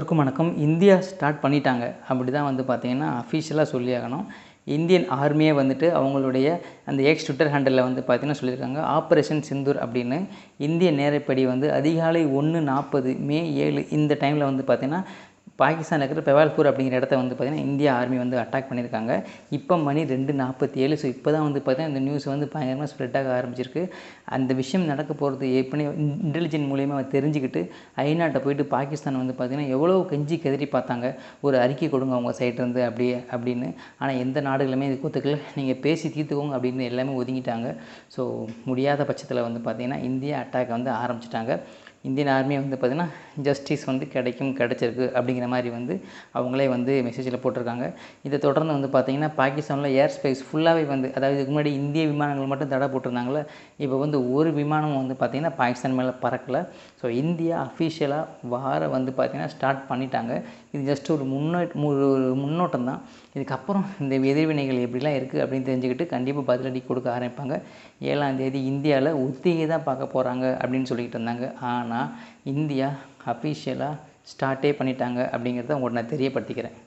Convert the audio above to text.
எல்லாருக்கும் வணக்கம். India start பண்ணிட்டாங்க. அப்படி தான் வந்து பார்த்திங்கன்னா அஃபிஷியலாக சொல்லியாகணும். இந்தியன் ஆர்மியே வந்துட்டு அவங்களுடைய அந்த எக்ஸ் ட்விட்டர் ஹேண்டலில் வந்து பார்த்திங்கன்னா சொல்லியிருக்காங்க. ஆப்ரேஷன் சிந்தூர் அப்படின்னு இந்திய நேரப்படி வந்து அதிகாலை ஒன்று நாற்பது மே ஏழு இந்த டைமில் வந்து பார்த்திங்கன்னா பாகிஸ்தானில் இருக்கிற பெவால்பூர் அப்படிங்கிற இடத்த வந்து பார்த்திங்கன்னா இந்திய ஆர்மி வந்து அட்டாக் பண்ணியிருக்காங்க. இப்போ மணி ரெண்டு நாற்பத்தி ஏழு ஸோ இப்போ தான் வந்து பார்த்திங்கன்னா இந்த நியூஸ் வந்து பயங்கரமாக ஸ்ப்ரெட் ஆக ஆரம்பிச்சிருக்கு. அந்த விஷயம் நடக்க போகிறது எப்படி இன்டெலிஜென்ட் மூலியமாக தெரிஞ்சுக்கிட்டு ஐநாட்டை போயிட்டு பாகிஸ்தான் வந்து பார்த்திங்கன்னா எவ்வளோ கெஞ்சி கதறி பார்த்தாங்க. ஒரு அறிக்கை கொடுங்க அவங்க சைட்லேருந்து அப்படியே அப்படின்னு. ஆனால் எந்த நாடுகளுமே இது கொத்துக்கல. நீங்கள் பேசி தீர்த்துக்கோங்க அப்படின்னு எல்லாமே ஒதுங்கிட்டாங்க. ஸோ முடியாத பட்சத்தில் வந்து பார்த்திங்கன்னா இந்தியா அட்டாக் வந்து ஆரம்பிச்சிட்டாங்க. இந்தியன் ஆர்மியை வந்து பார்த்திங்கன்னா ஜஸ்டிஸ் வந்து கிடைக்கும் கிடைச்சிருக்கு அப்படிங்கிற மாதிரி வந்து அவங்களே வந்து மெசேஜில் போட்டிருக்காங்க. இதை தொடர்ந்து வந்து பார்த்திங்கன்னா பாகிஸ்தானில் ஏர் ஸ்பேஸ் ஃபுல்லாகவே வந்து அதாவது இதுக்கு முன்னாடி இந்திய விமானங்கள் மட்டும் தடை போட்டிருந்தாங்களே இப்போ வந்து ஒரு விமானம் வந்து பார்த்திங்கன்னா பாகிஸ்தான் மேலே பறக்கலை. ஸோ இந்தியா அஃபிஷியலாக வார வந்து பார்த்திங்கன்னா ஸ்டார்ட் பண்ணிட்டாங்க. இது ஜஸ்ட் ஒரு முன்னோ ஒரு முன்னோட்டம் தான். இதுக்கப்புறம் இந்த எதிர்வினைகள் எப்படிலாம் இருக்குது அப்படின்னு தெரிஞ்சுக்கிட்டு கண்டிப்பாக பதிலடி கொடுக்க ஆரம்பிப்பாங்க. ஏழாம் தேதி இந்தியாவில் ஒத்திகை தான் பார்க்க போகிறாங்க அப்படின்னு சொல்லிக்கிட்டு இருந்தாங்க. ஆனால் இந்தியா அஃபிஷியலாக ஸ்டார்ட்டே பண்ணிட்டாங்க அப்படிங்கிறத உங்கள்கிட்ட நான் தெரியப்படுத்திக்கிறேன்.